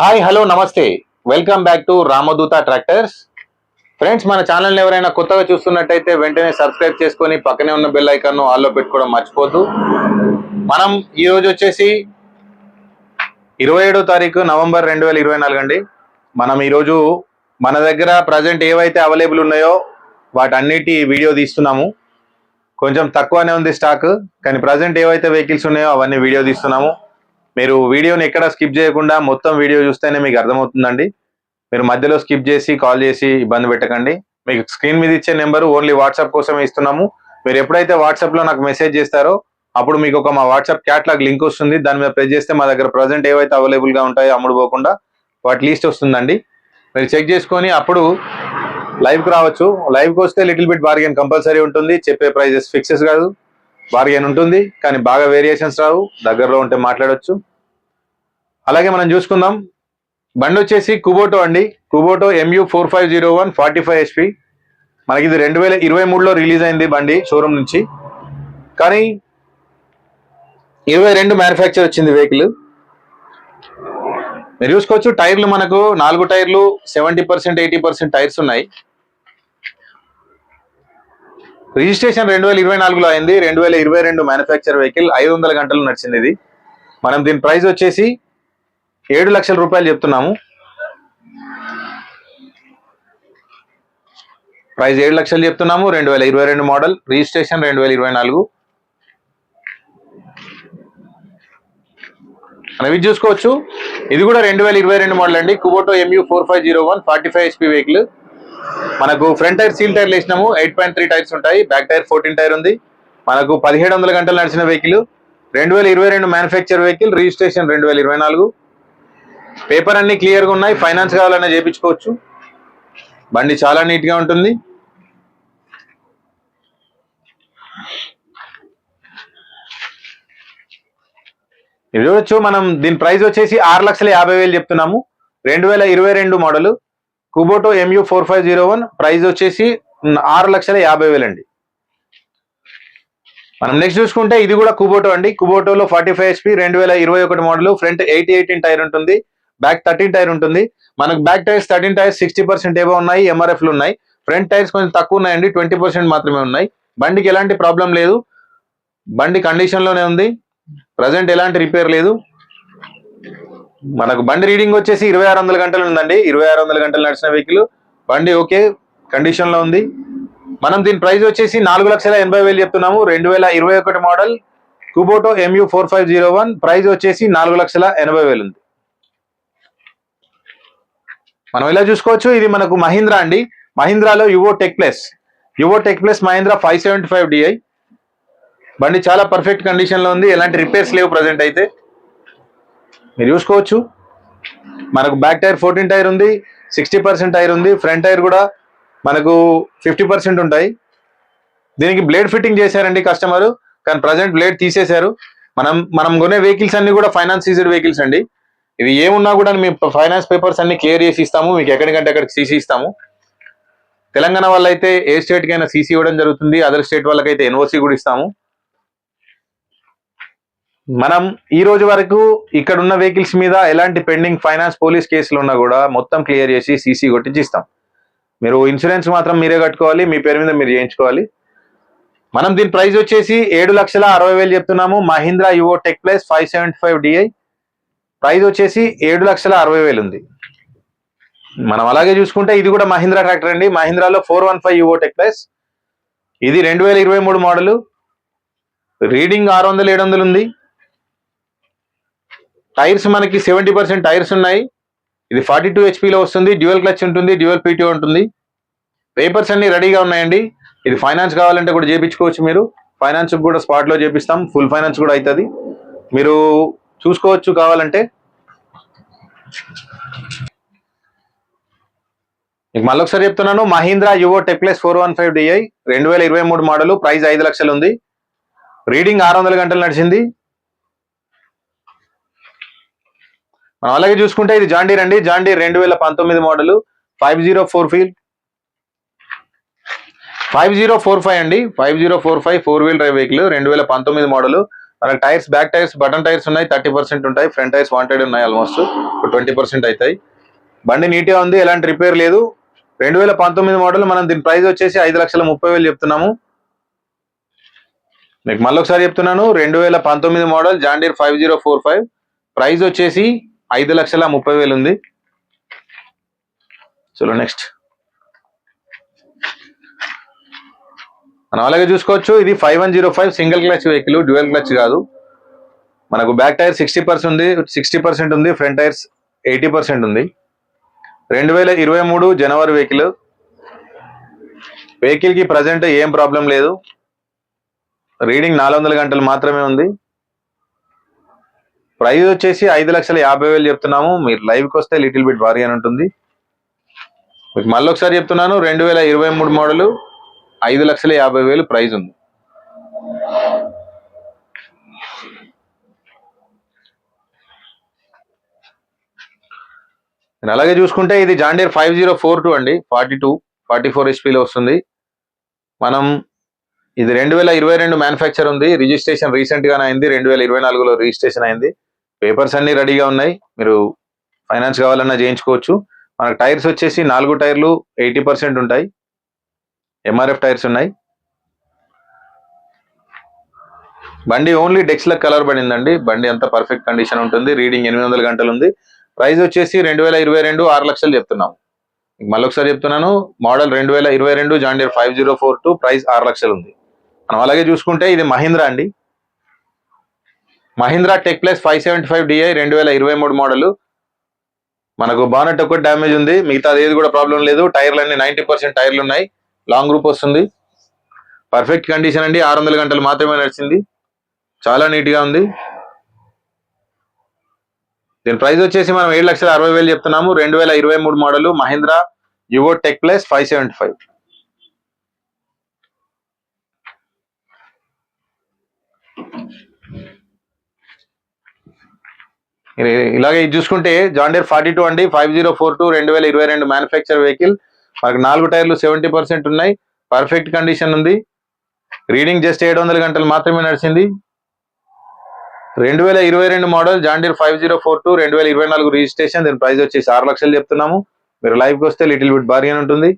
Hi hello నమస్తే. Welcome back to Ramadootha tractors. Friends మన ఛానల్ని ఎవరైనా కొత్తగా చూస్తున్నట్టయితే వెంటనే సబ్స్క్రైబ్ చేసుకొని పక్కనే ఉన్న బెల్ ఐకాన్ను ఆల్లో పెట్టుకోవడం మర్చిపోద్దు. మనం ఈరోజు వచ్చేసి ఇరవై ఏడో తారీఖు నవంబర్ రెండు వేల ఇరవై నాలుగు అండి. మనం ఈరోజు మన దగ్గర ప్రజెంట్ ఏవైతే అవైలబుల్ ఉన్నాయో వాటన్నిటి వీడియో తీస్తున్నాము. కొంచెం తక్కువనే ఉంది స్టాక్ కానీ ప్రజెంట్ ఏవైతే వెహికల్స్ ఉన్నాయో అవన్నీ వీడియో తీస్తున్నాము. మీరు వీడియోని ఎక్కడ స్కిప్ చేయకుండా మొత్తం వీడియో చూస్తేనే మీకు అర్థమవుతుందండి. మీరు మధ్యలో స్కిప్ చేసి కాల్ చేసి ఇబ్బంది పెట్టకండి. మీకు స్క్రీన్ మీద ఇచ్చే నెంబర్ ఓన్లీ వాట్సాప్ కోసమే ఇస్తున్నాము. మీరు ఎప్పుడైతే వాట్సాప్లో నాకు మెసేజ్ చేస్తారో అప్పుడు మీకు ఒక మా వాట్సాప్ క్యాట్లాగ్ లింక్ వస్తుంది. దాని మీద ప్రెస్ చేస్తే మా దగ్గర ప్రజెంట్ ఏవైతే అవైలబుల్గా ఉంటాయో అమ్ముడు పోకుండా వాటి లీస్ట్ వస్తుందండి. మీరు చెక్ చేసుకొని అప్పుడు లైవ్కి రావచ్చు. లైవ్కి వస్తే లిటిల్ బిట్ బార్గెన్ కంపల్సరీ ఉంటుంది. చెప్పే ప్రైజెస్ ఫిక్సెస్ కాదు. బార్గెన్ ఉంటుంది కానీ బాగా వేరియేషన్స్ రావు. దగ్గరలో ఉంటే మాట్లాడవచ్చు అలాగే మనం చూసుకుందాం. బండి వచ్చేసి కుబోటో అండి. Kubota MU four five zero one forty five HP మనకి ఇది రెండు వేల ఇరవై మూడులో రిలీజ్ అయింది బండి షోరూమ్ నుంచి. కానీ ఇరవై రెండు మ్యానుఫ్యాక్చర్ వచ్చింది వెహికల్ మీరు చూసుకోవచ్చు టైర్లు మనకు నాలుగు టైర్లు seventy percent eighty percent tyres ఉన్నాయి. రిజిస్ట్రేషన్ రెండు వేల ఇరవై నాలుగులో అయింది. రెండు వేల ఇరవై రెండు మ్యానుఫ్యాక్చర్ వెహికల్ ఐదు వందల గంటలు నడిచింది ఇది. మనం దీని ప్రైస్ వచ్చేసి ఏడు లక్షల రూపాయలు చెప్తున్నాము. ప్రైస్ ఏడు లక్షలు చెప్తున్నాము. రెండు వేల ఇరవై రెండు మోడల్ రిజిస్ట్రేషన్ రెండు వేల ఇరవై నాలుగు. మనం ఇది చూసుకోవచ్చు. ఇది కూడా రెండు వేల ఇరవై రెండు మోడల్ అండి. Kubota MU four five zero one forty five SP vehicle మనకు ఫ్రంట్ టైర్ సీల్ టైర్లు వేసినాము. ఎయిట్ పాయింట్ త్రీ టైర్స్ ఉంటాయి. బ్యాక్ టైర్ ఫోర్టీన్ టైర్ ఉంది. మనకు పదిహేడు వందల గంటలు నడిచిన వెహికల్. రెండు వేల ఇరవై రెండు మ్యానుఫ్యాక్చర్ వెహికల్ రిజిస్ట్రేషన్ రెండు వేల ఇరవై నాలుగు. పేపర్ అన్ని క్లియర్గా ఉన్నాయి. ఫైనాన్స్ కావాలన్నా చేయించుకోవచ్చు బండి చాలా నీట్గా ఉంటుంది. చూడొచ్చు. మనం దీని ప్రైస్ వచ్చేసి ఆరు లక్షల యాభై వేలు చెప్తున్నాము. రెండు వేల ఇరవై రెండు model Kubota MU four five zero one price వచ్చేసి ఆరు లక్షల యాభై వేలండి. మనం నెక్స్ట్ చూసుకుంటే ఇది కూడా కుబోటో అండి. కుబోటోలో ఫార్టీ ఫైవ్ హెచ్పి రెండు వేల ఇరవై ఒకటి model front eighty eighteen tyre ఉంటుంది. బ్యాక్ థర్టీన్ టైర్ ఉంటుంది. మనకు back tyres thirteen tyres sixty percent ఏవో ఉన్నాయి ఎంఆర్ఎఫ్లు ఉన్నాయి. ఫ్రంట్ టైర్స్ కొంచెం తక్కువ ఉన్నాయండి ట్వంటీ పర్సెంట్ మాత్రమే ఉన్నాయి. బండికి ఎలాంటి ప్రాబ్లం లేదు. బండి కండిషన్లోనే ఉంది. ప్రజెంట్ ఎలాంటి రిపేర్ లేదు. మనకు బండి రీడింగ్ వచ్చేసి ఇరవై ఆరు వందల గంటలు ఉందండి. ఇరవై ఆరు వందల గంటలు నడిచిన వెహికల్. బండి ఓకే కండిషన్లో ఉంది. మనం దీని ప్రైస్ వచ్చేసి నాలుగు లక్షల ఎనభై వేలు చెప్తున్నాము. రెండు వేల ఇరవై ఒకటి model Kubota MU four five zero one. Price వచ్చేసి నాలుగు లక్షల ఎనభై వేలు ఉంది. మనం ఇలా చూసుకోవచ్చు? ఇది మనకు మహీంద్రా అండి. మహీంద్రాలో Yuvo tech plus. Yuvo tech plus Mahindra five seventy five DI. బండి చాలా పర్ఫెక్ట్ కండిషన్లో ఉంది. ఎలాంటి రిపేర్స్ లేవు ప్రజెంట్ అయితే. మీరు చూసుకోవచ్చు. మనకు బ్యాక్ టైర్ ఫోర్టీన్ టైర్ ఉంది సిక్స్టీ పర్సెంట్ టైర్ ఉంది ఫ్రంట్ టైర్ కూడా మనకు ఫిఫ్టీ పర్సెంట్ ఉంటాయి. దీనికి బ్లేడ్ ఫిట్టింగ్ చేశారండి కస్టమర్ కానీ ప్రజెంట్ బ్లేడ్ తీసేశారు. మనం మనం కొనే వెహికల్స్ అన్ని కూడా ఫైనాన్స్ సీజెడ్ వెహికల్స్ అండి. ఇవి ఏమున్నా కూడా మేము ఫైనాన్స్ పేపర్స్ అన్ని క్లియర్ చేసి ఇస్తాము మీకు ఎక్కడికంటే అక్కడికి సీసీ ఇస్తాము. తెలంగాణ వాళ్ళైతే ఏ స్టేట్కైనా సీసీ ఇవ్వడం జరుగుతుంది అదర్ స్టేట్ వాళ్ళకైతే ఎన్ఓసి కూడా ఇస్తాము. మనం ఈ రోజు వరకు ఇక్కడ ఉన్న వెహికల్స్ మీద ఎలాంటి పెండింగ్ ఫైనాన్స్ పోలీస్ కేసులు ఉన్నా కూడా మొత్తం క్లియర్ చేసి సీసీ కొట్టించి ఇస్తాం మీరు ఇన్సూరెన్స్ మాత్రం మీరే కట్టుకోవాలి మీ పేరు మీద మీరు చేయించుకోవాలి. మనం దీని ప్రైస్ వచ్చేసి ఏడు లక్షల అరవై వేలు చెప్తున్నాము. Mahindra Yuvo tech plus five seventy five DI. Price వచ్చేసి ఏడు లక్షల అరవై వేలు ఉంది. మనం అలాగే చూసుకుంటే ఇది కూడా మహీంద్రా ట్రాక్టర్ అండి. మహీంద్రాలో four one five Yuvo tech plus. ఇది రెండు వేల ఇరవై మూడు మోడలు. రీడింగ్ ఆరు వందలు ఏడు వందలు ఉంది. టైర్స్ మనకి సెవెంటీ పర్సెంట్ టైర్స్ ఉన్నాయి. ఇది ఫార్టీ టూ హెచ్పిలో వస్తుంది. డ్యూయల్ క్లచ్ ఉంటుంది. డ్యూయల్ పీటీఓ ఉంటుంది. పేపర్స్ అన్ని రెడీగా ఉన్నాయండి. ఇది ఫైనాన్స్ కావాలంటే కూడా చేపించుకోవచ్చు మీరు. ఫైనాన్స్ కూడా స్పాట్లో చేపిస్తాం. ఫుల్ ఫైనాన్స్ కూడా అవుతుంది మీరు చూసుకోవచ్చు కావాలంటే. మీకు మళ్ళొకసారి చెప్తున్నాను. Mahindra Yuvo tech plus four one five DI రెండు వేల ఇరవై మూడు మోడల్. ప్రైస్ ఐదు లక్షలు ఉంది. రీడింగ్ ఆరు వందల గంటలు నడిచింది మనం అలాగే చూసుకుంటే ఇది జాండీర్ అండి జాండీర్ రెండు వేల పంతొమ్మిది మోడల్. ఫైవ్ జీరో ఫోర్ ఫీల్. ఫైవ్ జీరో ఫోర్ ఫైవ్ అండి. Five zero four five four wheel drive vehicle రెండు వేల పంతొమ్మిది మోడల్. మనకి tyres back tyres button tyres ఉన్నాయి. థర్టీ పర్సెంట్ ఉంటాయి. ఫ్రంట్ టైర్స్ వాంటెడ్ ఉన్నాయి ఆల్మోస్ట్. ట్వంటీ పర్సెంట్ అవుతాయి. బండి నీట్గా ఉంది. ఎలాంటి రిపేర్ లేదు. రెండు వేల పంతొమ్మిది మోడల్ మనం దీని ప్రైస్ వచ్చేసి ఐదు లక్షల ముప్పై వేలు చెప్తున్నాము. మీకు మళ్ళీ ఒకసారి చెప్తున్నాను. రెండు వేల పంతొమ్మిది model John Deere five zero four five. Price వచ్చేసి ఐదు లక్షల ముప్పై వేలు ఉంది. చలో నెక్స్ట్ మనం అలాగే చూసుకోవచ్చు. ఇది five one zero five single clutch vehicle dual clutch కాదు. మనకు బ్యాక్ టైర్ సిక్స్టీ పర్సెంట్ ఉంది సిక్స్టీ పర్సెంట్ ఉంది ఫ్రంట్ టైర్స్ ఎయిటీ పర్సెంట్ ఉంది. రెండు వేల ఇరవై మూడు జనవరి వెహికల్ వెహికల్కి ప్రజెంట్ ఏం ప్రాబ్లం లేదు. రీడింగ్ నాలుగు వందల గంటలు మాత్రమే ఉంది. ప్రైజ్ వచ్చేసి ఐదు లక్షల యాభై వేలు చెప్తున్నాము. మీరు లైవ్కి వస్తే లిటిల్ బిట్ భారీ అని ఉంటుంది. మీకు మళ్ళీ ఒకసారి చెప్తున్నాను రెండు వేల ఇరవై మూడు మోడలు ఐదు లక్షల యాభై వేలు ప్రైజ్ ఉంది. నేను అలాగే చూసుకుంటే ఇది John Deere five zero four two అండి. ఫార్టీ టూ ఫార్టీ ఫోర్ హెచ్పీలో వస్తుంది. మనం ఇది రెండు వేల ఇరవై రెండు మ్యానుఫ్యాక్చర్ ఉంది. రిజిస్ట్రేషన్ రీసెంట్గానే అయింది. రెండు వేల ఇరవై నాలుగులో రిజిస్ట్రేషన్ అయింది. పేపర్స్ అన్ని రెడీగా ఉన్నాయి. మీరు ఫైనాన్స్ కావాలన్నా చేయించుకోవచ్చు. మనకు టైర్స్ వచ్చేసి నాలుగు టైర్లు ఎయిటీ పర్సెంట్ ఉంటాయి. ఎంఆర్ఎఫ్ టైర్స్ ఉన్నాయి. బండి ఓన్లీ డెక్స్లకు కలర్ పడిందండి. బండి అంత పర్ఫెక్ట్ కండిషన్ ఉంటుంది. రీడింగ్ ఎనిమిది వందల గంటలు ఉంది. ప్రైస్ వచ్చేసి రెండు వేల ఇరవై రెండు ఆరు లక్షలు చెప్తున్నాము. మళ్ళొకసారి మళ్ళీ ఒకసారి చెప్తున్నాను. మోడల్ రెండు వేల ఇరవై రెండు John Deere five zero four two price ఆరు లక్షలు ఉంది. మనం అలాగే చూసుకుంటే ఇది మహీంద్రా అండి. Mahindra tech plus five seventy five DI రెండు వేల ఇరవై మూడు మోడల్. మనకు బానెట్ ఒకటి డ్యామేజ్ ఉంది. మిగతా ఏది కూడా ప్రాబ్లం లేదు. టైర్లు అన్ని నైంటీ పర్సెంట్ టైర్లు ఉన్నాయి. లాంగ్ గ్రూప్ వస్తుంది. పర్ఫెక్ట్ కండిషన్ అండి. ఆరు వందల గంటలు మాత్రమే నడిచింది. చాలా నీట్గా ఉంది. దీని ప్రైస్ వచ్చేసి మనం ఏడు లక్షల అరవై వేలు చెప్తున్నాము. రెండు వేల ఇరవై మూడు model Mahindra Yuvo tech plus five seventy five. ఇలాగే ఇది చూసుకుంటే జాండీర్ ఫార్టీ టూ అండి ఫైవ్ జీరో ఫోర్ టూ రెండు వేల ఇరవై రెండు మ్యానుఫ్యాక్చర్ వెహికల్. మనకు నాలుగు టైర్లు సెవెంటీ పర్సెంట్ ఉన్నాయి. పర్ఫెక్ట్ కండిషన్ ఉంది. రీడింగ్ జస్ట్ ఏడు వందల గంటలు మాత్రమే నడిచింది. రెండు వేల ఇరవై రెండు model John Deere five zero four two రెండు వేల ఇరవై నాలుగు రిజిస్ట్రేషన్. దీని ప్రైస్ వచ్చేసి ఆరు లక్షలు చెప్తున్నాము. మీరు లైవ్కి వస్తే లిటిల్ బిట్ భారీ అని ఉంటుంది.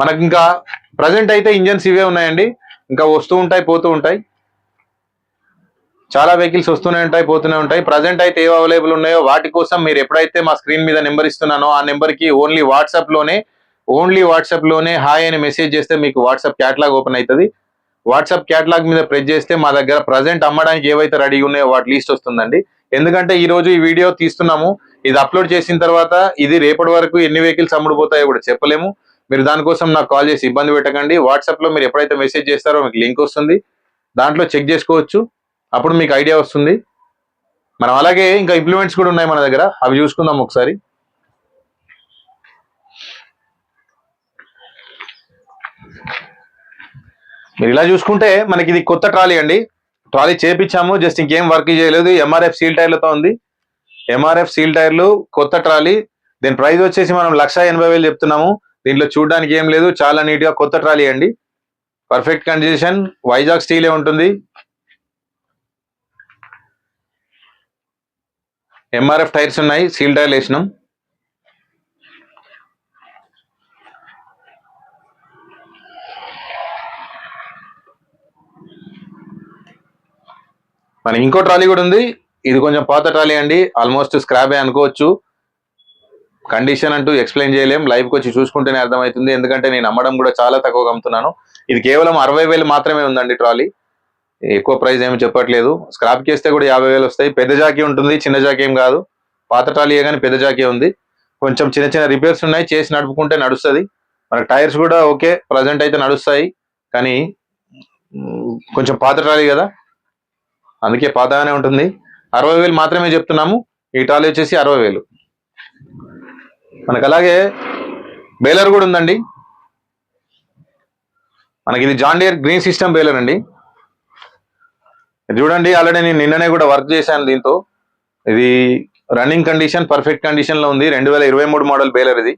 మనకి ఇంకా ప్రజెంట్ అయితే ఇంజన్స్ ఇవే ఉన్నాయండి. ఇంకా వస్తూ ఉంటాయి పోతూ ఉంటాయి. చాలా వెహికల్స్ వస్తూనే ఉంటాయి పోతూనే ఉంటాయి. ప్రజెంట్ అయితే ఏవి అవైలబుల్ ఉన్నాయో వాటి కోసం మీరు ఎప్పుడైతే మా స్క్రీన్ మీద నెంబర్ ఇస్తున్నానో ఆ నెంబర్కి ఓన్లీ వాట్సాప్లోనే ఓన్లీ వాట్సాప్లోనే హాయ్ అని మెసేజ్ చేస్తే మీకు వాట్సాప్ క్యాట్లాగ్ ఓపెన్ అవుతుంది వాట్సాప్ క్యాట్లాగ్ మీద ప్రెస్ చేస్తే మా దగ్గర ప్రజెంట్ అమ్మడానికి ఏవైతే రెడీ ఉన్నాయో వాటి లిస్ట్ వస్తుందండి. ఎందుకంటే ఈ రోజు ఈ వీడియో తీస్తున్నాము. ఇది అప్లోడ్ చేసిన తర్వాత ఇది రేపటి వరకు ఎన్ని వెహికల్స్ అమ్ముడుపోతాయో కూడా చెప్పలేము. మీరు దానికోసం నాకు కాల్ చేసి ఇబ్బంది పెట్టకండి. వాట్సాప్లో మీరు ఎప్పుడైతే మెసేజ్ చేస్తారో మీకు లింక్ వస్తుంది. దాంట్లో చెక్ చేసుకోవచ్చు. అప్పుడు మీకు ఐడియా వస్తుంది. మనం అలాగే ఇంకా ఇంప్లిమెంట్స్ కూడా ఉన్నాయి మన దగ్గర. అవి చూసుకుందాం ఒకసారి. మీరు ఇలా చూసుకుంటే మనకి ఇది కొత్త ట్రాలీ అండి. ట్రాలీ చేపించాము. జస్ట్ ఇంకేం వర్క్ చేయలేదు. ఎంఆర్ఎఫ్ సీల్ టైర్లతో ఉంది. ఎంఆర్ఎఫ్ సీల్ టైర్లు కొత్త ట్రాలీ. దీని ప్రైస్ వచ్చేసి మనం లక్ష ఎనభై వేలు చెప్తున్నాము. దీంట్లో చూడడానికి ఏం లేదు. చాలా నీట్గా కొత్త ట్రాలీ అండి. Perfect condition. వైజాగ్ స్టీలే ఉంటుంది. ఎంఆర్ఎఫ్ టైర్స్ ఉన్నాయి సీల్ టైర్లు వేసినాం. మన ఇంకో ట్రాలీ కూడా ఉంది. ఇది కొంచెం పాత ట్రాలీ అండి ఆల్మోస్ట్ స్క్రాబే అనుకోవచ్చు. కండిషన్ అంటూ ఎక్స్ప్లెయిన్ చేయలేం లైవ్కి వచ్చి చూసుకుంటేనే అర్థమవుతుంది. ఎందుకంటే నేను అమ్మడం కూడా చాలా తక్కువగా అమ్ముతున్నాను. ఇది కేవలం అరవై వేలు మాత్రమే ఉందండి ట్రాలీ. ఎక్కువ ప్రైస్ ఏమి చెప్పట్లేదు. స్క్రాప్ చేస్తే కూడా యాభై వేలు వస్తాయి. పెద్ద జాకీ ఉంటుంది చిన్న జాకీ ఏం కాదు. పాత ట్రాలీయే కానీ పెద్ద జాకీ ఉంది. కొంచెం చిన్న చిన్న రిపేర్స్ ఉన్నాయి. చేసి నడుపుకుంటే నడుస్తుంది. మనకి టైర్స్ కూడా ఓకే ప్రజెంట్ అయితే నడుస్తాయి. కానీ కొంచెం పాత ట్రాలీ కదా. అందుకే పాతగానే ఉంటుంది. అరవై వేలు మాత్రమే చెప్తున్నాము. ఈ ట్రాలీ వచ్చేసి అరవై వేలు. మనకు అలాగే బేలర్ కూడా ఉందండి. మనకి ఇది John Deere green system baler అండి. చూడండి ఆల్రెడీ నేను నిన్ననే కూడా వర్క్ చేశాను దీంతో. ఇది రన్నింగ్ కండిషన్ పర్ఫెక్ట్ కండిషన్లో ఉంది. రెండు వేల ఇరవై మూడు మోడల్ బేలర్ ఇది.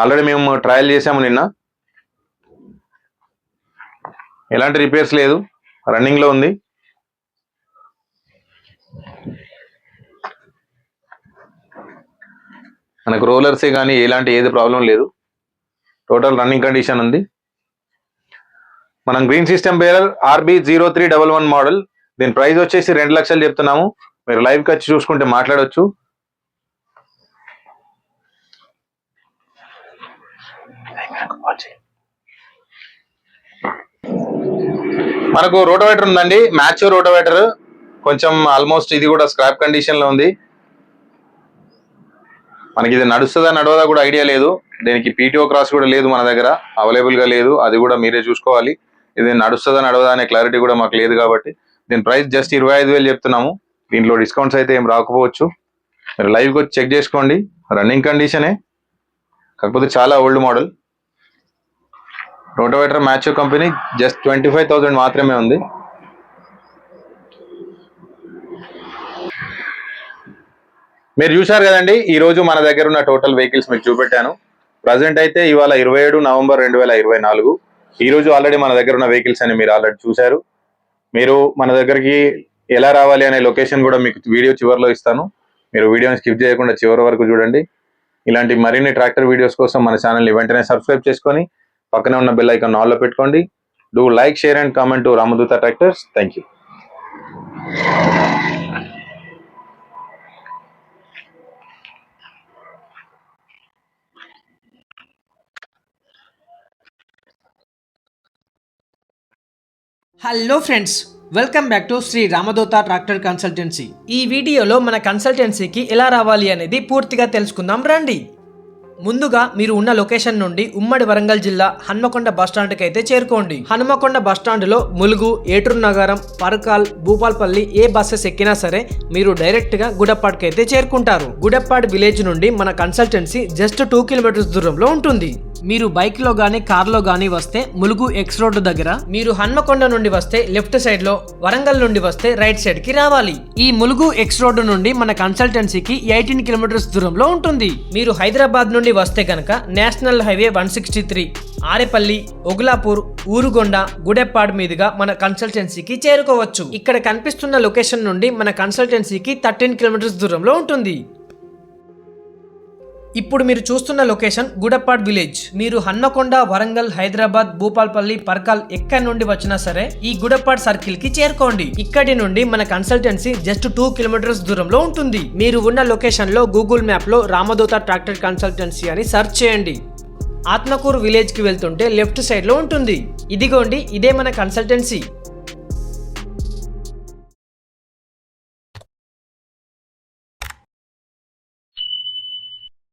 ఆల్రెడీ మేము ట్రయల్ చేసాము నిన్న. ఎలాంటి రిపేర్స్ లేదు. రన్నింగ్లో ఉంది. మనకు రోలర్సే కానీ ఎలాంటి ఏది ప్రాబ్లం లేదు. టోటల్ రన్నింగ్ కండిషన్ ఉంది. మనం green system baler RB zero three double one model దీని ప్రైస్ వచ్చేసి రెండు లక్షలు చెప్తున్నాము. మీరు లైవ్కి వచ్చి చూసుకుంటే మాట్లాడవచ్చు మనకు రోటోవేటర్ ఉందండి. మ్యాచ్ రోటోవేటర్ కొంచెం ఆల్మోస్ట్ ఇది కూడా స్క్రాప్ కండిషన్లో ఉంది. మనకి ఇది నడుస్తుందా నడవదా కూడా ఐడియా లేదు. దీనికి పీటీఓ క్రాస్ కూడా లేదు మన దగ్గర. అవైలబుల్గా లేదు. అది కూడా మీరే చూసుకోవాలి. ఇది నడుస్తుందా నడవదా అనే క్లారిటీ కూడా మాకు లేదు కాబట్టి దీని ప్రైస్ జస్ట్ ఇరవై ఐదు వేలు చెప్తున్నాము. దీంట్లో డిస్కౌంట్స్ అయితే ఏం రాకపోవచ్చు. మీరు లైవ్ వచ్చి చెక్ చేసుకోండి. రన్నింగ్ కండిషనే కాకపోతే చాలా old model rotavator Maschio company just twenty five thousand మాత్రమే ఉంది. మీరు చూశారు కదండి ఈ రోజు మన దగ్గర ఉన్న టోటల్ వెహికల్స్ మీకు చూపెట్టాను. ప్రజెంట్ అయితే ఇవాళ ఇరవై ఏడు నవంబర్ రెండు వేల ఇరవై నాలుగు. ఈరోజు ఆల్రెడీ మన దగ్గర ఉన్న వెహికల్స్ అని మీరు ఆల్రెడీ చూశారు. మీరు మన దగ్గరికి ఎలా రావాలి అనే లొకేషన్ కూడా మీకు వీడియో చివరిలో ఇస్తాను. మీరు వీడియోని స్కిప్ చేయకుండా చివరి వరకు చూడండి. ఇలాంటి మరిన్ని ట్రాక్టర్ వీడియోస్ కోసం మన ఛానల్ని వెంటనే సబ్స్క్రైబ్ చేసుకొని పక్కనే ఉన్న బెల్ ఐకాన్ ఆల్లో పెట్టుకోండి. Do like share and comment to Ramadootha tractors thank you hello friends welcome back to Shri Ramadootha tractor consultancy ఈ వీడియోలో మన కన్సల్టెన్సీకి ఎలా రావాలి అనేది పూర్తిగా తెలుసుకుందాం. రండి. ముందుగా మీరు ఉన్న లొకేషన్ నుండి ఉమ్మడి వరంగల్ జిల్లా హన్మకొండ బస్టాండ్కి అయితే చేరుకోండి. హన్మకొండ బస్టాండ్లో ములుగు ఏటూరు నగరం పరకాల్ భూపాల్పల్లి ఏ బస్సెస్ ఎక్కినా సరే మీరు డైరెక్ట్గా గుడప్పాడ్కి అయితే చేరుకుంటారు. గుడప్పాడ్ విలేజ్ నుండి మన కన్సల్టెన్సీ జస్ట్ టూ కిలోమీటర్స్ దూరంలో ఉంటుంది. మీరు బైక్లో గానీ కార్లో గానీ వస్తే ములుగు ఎక్స్ రోడ్డు దగ్గర మీరు హన్మకొండ నుండి వస్తే లెఫ్ట్ సైడ్లో వరంగల్ నుండి వస్తే రైట్ సైడ్కి రావాలి. ఈ ములుగు ఎక్స్ రోడ్డు నుండి మన కన్సల్టెన్సీకి ఎయిటీన్ కిలోమీటర్స్ దూరంలో ఉంటుంది. మీరు హైదరాబాద్ నుండి వస్తే కనుక national highway one sixty three Arepalli Ogulapur Urugonda Gudeppadu మీదుగా మన కన్సల్టెన్సీకి చేరుకోవచ్చు. ఇక్కడ కనిపిస్తున్న లొకేషన్ నుండి మన కన్సల్టెన్సీకి థర్టీన్ కిలోమీటర్స్ దూరంలో ఉంటుంది. ఇప్పుడు మీరు చూస్తున్న లొకేషన్ గుడప్పాడ్ విలేజ్. మీరు హన్మకొండ వరంగల్ హైదరాబాద్ భూపాల్పల్లి పర్కాల్ ఎక్కడి నుండి వచ్చినా సరే ఈ గుడప్పాడ్ సర్కిల్కి చేరుకోండి. ఇక్కడి నుండి మన కన్సల్టెన్సీ జస్ట్ టూ కిలోమీటర్స్ దూరంలో ఉంటుంది. మీరు ఉన్న లొకేషన్లో గూగుల్ మ్యాప్లో రామదూత ట్రాక్టర్ కన్సల్టెన్సీ అని సెర్చ్ చేయండి. ఆత్మకూరు విలేజ్కి వెళ్తుంటే లెఫ్ట్ సైడ్లో ఉంటుంది. ఇదిగోండి ఇదే మన కన్సల్టెన్సీ.